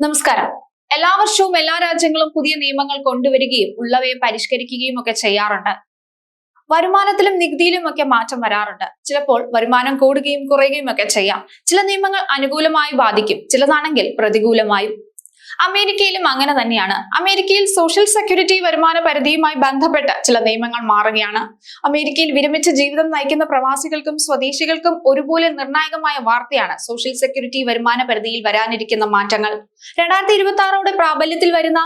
നമസ്കാരം. എല്ലാ വർഷവും എല്ലാ രാജ്യങ്ങളും പുതിയ നിയമങ്ങൾ കൊണ്ടുവരികയും ഉള്ളവയെ പരിഷ്കരിക്കുകയും ഒക്കെ ചെയ്യാറുണ്ട്. വരുമാനത്തിലും നികുതിയിലും ഒക്കെ മാറ്റം വരാറുണ്ട്. ചിലപ്പോൾ വരുമാനം കൂടുകയും കുറയുകയും ഒക്കെ ചെയ്യാം. ചില നിയമങ്ങൾ അനുകൂലമായി ബാധിക്കും. ചിലതാണെങ്കിൽ പ്രതികൂലമായും അമേരിക്കയിലും അങ്ങനെ തന്നെയാണ്. അമേരിക്കയിൽ സോഷ്യൽ സെക്യൂരിറ്റി വരുമാന പരിധിയുമായി ബന്ധപ്പെട്ട ചില നിയമങ്ങൾ മാറുകയാണ്. അമേരിക്കയിൽ വിരമിച്ച ജീവിതം നയിക്കുന്ന പ്രവാസികൾക്കും സ്വദേശികൾക്കും ഒരുപോലെ നിർണായകമായ വാർത്തയാണ് സോഷ്യൽ സെക്യൂരിറ്റി വരുമാന പരിധിയിൽ വരാനിരിക്കുന്ന മാറ്റങ്ങൾ. രണ്ടായിരത്തി ഇരുപത്തി ആറോടെ പ്രാബല്യത്തിൽ വരുന്ന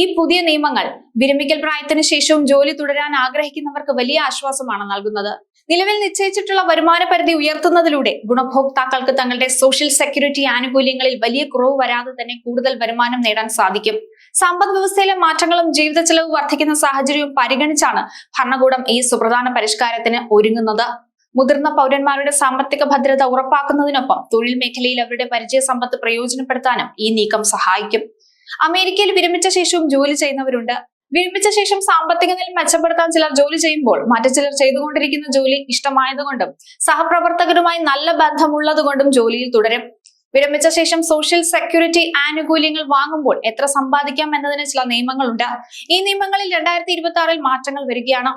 ഈ പുതിയ നിയമങ്ങൾ വിരമിക്കൽ പ്രായത്തിന് ശേഷവും ജോലി തുടരാൻ ആഗ്രഹിക്കുന്നവർക്ക് വലിയ ആശ്വാസമാണ് നൽകുന്നത്. നിലവിൽ നിശ്ചയിച്ചിട്ടുള്ള വരുമാന പരിധി ഉയർത്തുന്നതിലൂടെ ഗുണഭോക്താക്കൾക്ക് തങ്ങളുടെ സോഷ്യൽ സെക്യൂരിറ്റി ആനുകൂല്യങ്ങളിൽ വലിയ കുറവ് വരാതെ തന്നെ കൂടുതൽ വരുമാനം നേടാൻ സാധിക്കും. സമ്പദ് വ്യവസ്ഥയിലെ മാറ്റങ്ങളും ജീവിത ചെലവ് വർദ്ധിക്കുന്ന സാഹചര്യവും പരിഗണിച്ചാണ് ഭരണകൂടം ഈ സുപ്രധാന പരിഷ്കാരത്തിന് ഒരുങ്ങുന്നത്. മുതിർന്ന പൗരന്മാരുടെ സാമ്പത്തിക ഭദ്രത ഉറപ്പാക്കുന്നതിനൊപ്പം തൊഴിൽ മേഖലയിൽ അവരുടെ പരിചയ സമ്പത്ത് പ്രയോജനപ്പെടുത്താനും ഈ നീക്കം സഹായിക്കും. അമേരിക്കയിൽ വിരമിച്ച ശേഷവും ജോലി ചെയ്യുന്നവരുണ്ട്. വിരമിച്ച ശേഷം സാമ്പത്തിക നില മെച്ചപ്പെടുത്താൻ ചിലർ ജോലി ചെയ്യുമ്പോൾ മറ്റു ചിലർ ചെയ്തുകൊണ്ടിരിക്കുന്ന ജോലി ഇഷ്ടമായതുകൊണ്ടും സഹപ്രവർത്തകരുമായി നല്ല ബന്ധമുള്ളതുകൊണ്ടും ജോലിയിൽ തുടരും. വിരമിച്ച ശേഷം സോഷ്യൽ സെക്യൂരിറ്റി ആനുകൂല്യങ്ങൾ വാങ്ങുമ്പോൾ എത്ര സമ്പാദിക്കാം എന്നതിന് ചില നിയമങ്ങളുണ്ട്. ഈ നിയമങ്ങളിൽ രണ്ടായിരത്തി ഇരുപത്തി ആറിൽ മാറ്റങ്ങൾ വരികയാണ്.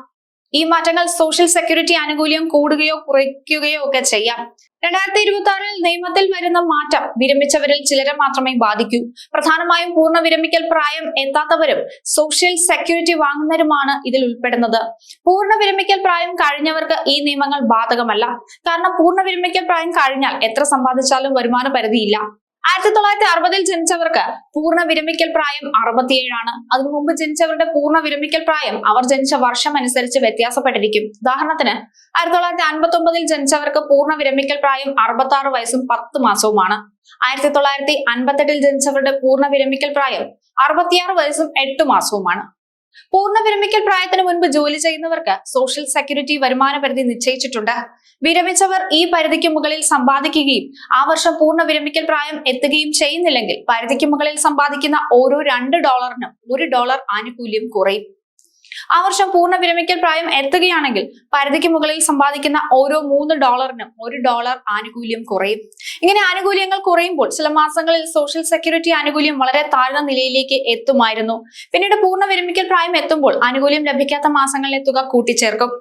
ഈ മാറ്റങ്ങൾ സോഷ്യൽ സെക്യൂരിറ്റി ആനുകൂല്യം കൂടുകയോ കുറയ്ക്കുകയോ ഒക്കെ ചെയ്യാം. രണ്ടായിരത്തി ഇരുപത്തി ആറിൽ നിയമത്തിൽ വരുന്ന മാറ്റം വിരമിച്ചവരിൽ ചിലരെ മാത്രമേ ബാധിക്കൂ. പ്രധാനമായും പൂർണ വിരമിക്കൽ പ്രായം എത്താത്തവരും സോഷ്യൽ സെക്യൂരിറ്റി വാങ്ങുന്നവരുമാണ് ഇതിൽ ഉൾപ്പെടുന്നത്. പൂർണ വിരമിക്കൽ പ്രായം കഴിഞ്ഞവർക്ക് ഈ നിയമങ്ങൾ ബാധകമല്ല. കാരണം പൂർണ വിരമിക്കൽ പ്രായം കഴിഞ്ഞാൽ എത്ര സമ്പാദിച്ചാലും വരുമാന പരിധിയില്ല ആയിരത്തി തൊള്ളായിരത്തി അറുപതിൽ ജനിച്ചവർക്ക് പൂർണ വിരമിക്കൽ പ്രായം അറുപത്തിയേഴാണ്. അതിനു മുമ്പ് ജനിച്ചവരുടെ പൂർണ വിരമിക്കൽ പ്രായം അവർ ജനിച്ച വർഷം അനുസരിച്ച് വ്യത്യാസപ്പെട്ടിരിക്കും. ഉദാഹരണത്തിന് ആയിരത്തി തൊള്ളായിരത്തി അൻപത്തി ഒമ്പതിൽ ജനിച്ചവർക്ക് പൂർണ വിരമിക്കൽ പ്രായം അറുപത്തി ആറ് വയസ്സും പത്ത് മാസവുമാണ്. ആയിരത്തി തൊള്ളായിരത്തി അൻപത്തെട്ടിൽ ജനിച്ചവരുടെ പൂർണ വിരമിക്കൽ പ്രായം അറുപത്തിയാറ് വയസ്സും എട്ട് മാസവുമാണ്. പൂർണ വിരമിക്കൽ പ്രായത്തിന് മുൻപ് ജോലി ചെയ്യുന്നവർക്ക് സോഷ്യൽ സെക്യൂരിറ്റി വരുമാന പരിധി നിശ്ചയിച്ചിട്ടുണ്ട്. വിരമിച്ചവർ ഈ പരിധിക്ക് മുകളിൽ സമ്പാദിക്കുകയും ആ വർഷം പൂർണ വിരമിക്കൽ പ്രായം എത്തുകയും ചെയ്യുന്നില്ലെങ്കിൽ പരിധിക്ക് മുകളിൽ സമ്പാദിക്കുന്ന ഓരോ രണ്ട് ഡോളറിനും ഒരു ഡോളർ ആനുകൂല്യം കുറയും. ആ വർഷം പൂർണ വിരമിക്കൽ പ്രായം എത്തുകയാണെങ്കിൽ പരിധിക്ക് മുകളിൽ സമ്പാദിക്കുന്ന ഓരോ മൂന്ന് ഡോളറിനും ഒരു ഡോളർ ആനുകൂല്യം കുറയും. ഇങ്ങനെ ആനുകൂല്യങ്ങൾ കുറയുമ്പോൾ ചില മാസങ്ങളിൽ സോഷ്യൽ സെക്യൂരിറ്റി ആനുകൂല്യം വളരെ താഴ്ന്ന നിലയിലേക്ക് എത്തുമായിരുന്നു. പിന്നീട് പൂർണ വിരമിക്കൽ പ്രായം എത്തുമ്പോൾ ആനുകൂല്യം ലഭിക്കാത്ത മാസങ്ങളിലെ തുക കൂട്ടിച്ചേർക്കും.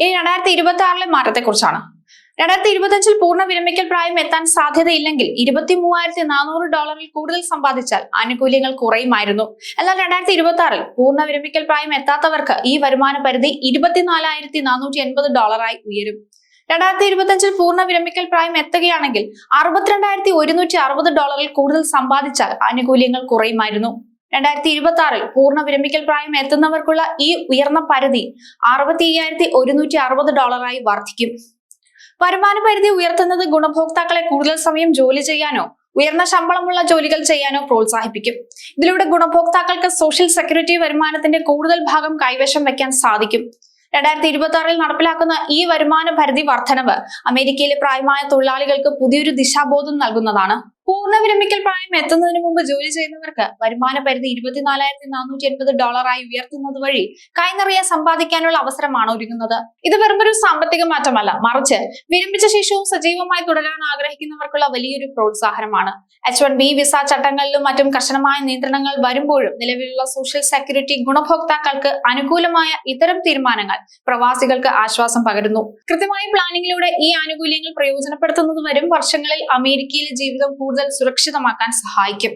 ഇനി രണ്ടായിരത്തി ഇരുപത്തി ആറിലെ മാറ്റത്തെക്കുറിച്ചാണ്. രണ്ടായിരത്തി ഇരുപത്തിയഞ്ചിൽ പൂർണ വിരമിക്കൽ പ്രായം എത്താൻ സാധ്യതയില്ലെങ്കിൽ ഇരുപത്തി മൂവായിരത്തി നാനൂറ് ഡോളറിൽ കൂടുതൽ സമ്പാദിച്ചാൽ ആനുകൂല്യങ്ങൾ കുറയുമായിരുന്നു. എന്നാൽ രണ്ടായിരത്തി ഇരുപത്തി ആറിൽ പൂർണ വിരമിക്കൽ പ്രായം എത്താത്തവർക്ക് ഈ വരുമാന പരിധി ഇരുപത്തിനാലായിരത്തി നാനൂറ്റി എൺപത് ഡോളറായി ഉയരും. രണ്ടായിരത്തി ഇരുപത്തിയഞ്ചിൽ പൂർണ വിരമിക്കൽ പ്രായം എത്തുകയാണെങ്കിൽ അറുപത്തിരണ്ടായിരത്തി ഒരുന്നൂറ്റി അറുപത് ഡോളറിൽ കൂടുതൽ സമ്പാദിച്ചാൽ ആനുകൂല്യങ്ങൾ കുറയുമായിരുന്നു. രണ്ടായിരത്തി ഇരുപത്തി ആറിൽ പൂർണ വിരമിക്കൽ പ്രായം എത്തുന്നവർക്കുള്ള ഈ ഉയർന്ന പരിധി അറുപത്തി അയ്യായിരത്തി ഒരുന്നൂറ്റി അറുപത് ഡോളറായി വർദ്ധിക്കും. വരുമാന പരിധി ഉയർത്തുന്നത് ഗുണഭോക്താക്കളെ കൂടുതൽ സമയം ജോലി ചെയ്യാനോ ഉയർന്ന ശമ്പളമുള്ള ജോലികൾ ചെയ്യാനോ പ്രോത്സാഹിപ്പിക്കും. ഇതിലൂടെ ഗുണഭോക്താക്കൾക്ക് സോഷ്യൽ സെക്യൂരിറ്റി വരുമാനത്തിന്റെ കൂടുതൽ ഭാഗം കൈവശം വെക്കാൻ സാധിക്കും. രണ്ടായിരത്തി ഇരുപത്തി ആറിൽ നടപ്പിലാക്കുന്ന ഈ വരുമാന പരിധി വർധനവ് അമേരിക്കയിലെ പ്രായമായ തൊഴിലാളികൾക്ക് പുതിയൊരു ദിശാബോധം നൽകുന്നതാണ്. പൂർണ വിരമിക്കൽ പ്രായം എത്തുന്നതിന് മുമ്പ് ജോലി ചെയ്യുന്നവർക്ക് വരുമാന പരിധി ഇരുപത്തിനാലായിരത്തി നാനൂറ്റി എൺപത് ഡോളറായി ഉയർത്തുന്നത് വഴി കൈനിറയെ സമ്പാദിക്കാനുള്ള അവസരമാണ് ഒരുങ്ങുന്നത്. ഇത് വെറുമൊരു സാമ്പത്തിക മാറ്റമല്ല മറിച്ച് വിരമിച്ച ശേഷവും സജീവമായി തുടരാൻ ആഗ്രഹിക്കുന്നവർക്കുള്ള വലിയൊരു പ്രോത്സാഹനമാണ്. എച്ച് വൺ ബി വിസ ചട്ടങ്ങളിലും മറ്റും കർശനമായ നിയന്ത്രണങ്ങൾ വരുമ്പോഴും നിലവിലുള്ള സോഷ്യൽ സെക്യൂരിറ്റി ഗുണഭോക്താക്കൾക്ക് അനുകൂലമായ ഇത്തരം തീരുമാനങ്ങൾ പ്രവാസികൾക്ക് ആശ്വാസം പകരുന്നു. കൃത്യമായ പ്ലാനിങ്ങിലൂടെ ഈ ആനുകൂല്യങ്ങൾ പ്രയോജനപ്പെടുത്തുന്നത് വരും വർഷങ്ങളിൽ അമേരിക്കയിലെ ജീവിതം കൂടുതൽ സുരക്ഷിതമാക്കാൻ സഹായിക്കും.